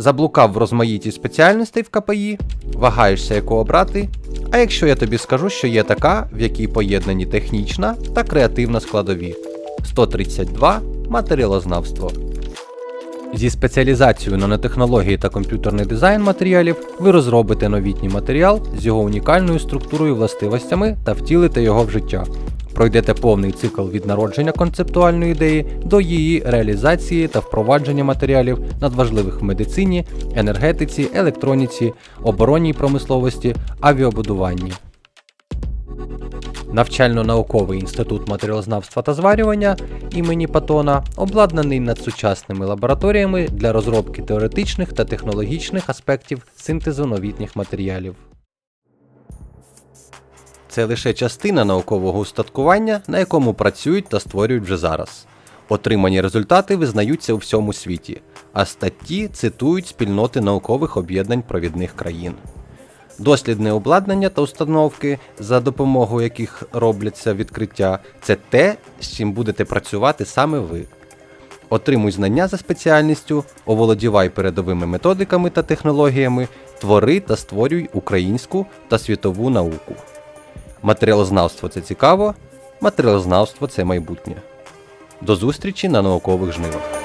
Заблукав в розмаїті спеціальностей в КПІ, вагаєшся, яку обрати. А якщо я тобі скажу, що є така, в якій поєднані технічна та креативна складові 132 матеріалознавство. Зі спеціалізацією на нанотехнології та комп'ютерний дизайн матеріалів ви розробите новітній матеріал з його унікальною структурою властивостями та втілите його в життя. Пройдете повний цикл від народження концептуальної ідеї до її реалізації та впровадження матеріалів надважливих в медицині, енергетиці, електроніці, оборонній промисловості, авіабудуванні. Навчально-науковий інститут матеріалознавства та зварювання імені Патона обладнаний надсучасними лабораторіями для розробки теоретичних та технологічних аспектів синтезу новітніх матеріалів. Це лише частина наукового устаткування, на якому працюють та створюють вже зараз. Отримані результати визнаються у всьому світі, а статті цитують спільноти наукових об'єднань провідних країн. Дослідне обладнання та установки, за допомогою яких робляться відкриття, це те, з чим будете працювати саме ви. Отримуй знання за спеціальністю, оволодівай передовими методиками та технологіями, твори та створюй українську та світову науку. Матеріалознавство це цікаво, матеріалознавство це майбутнє. До зустрічі на наукових жнивах.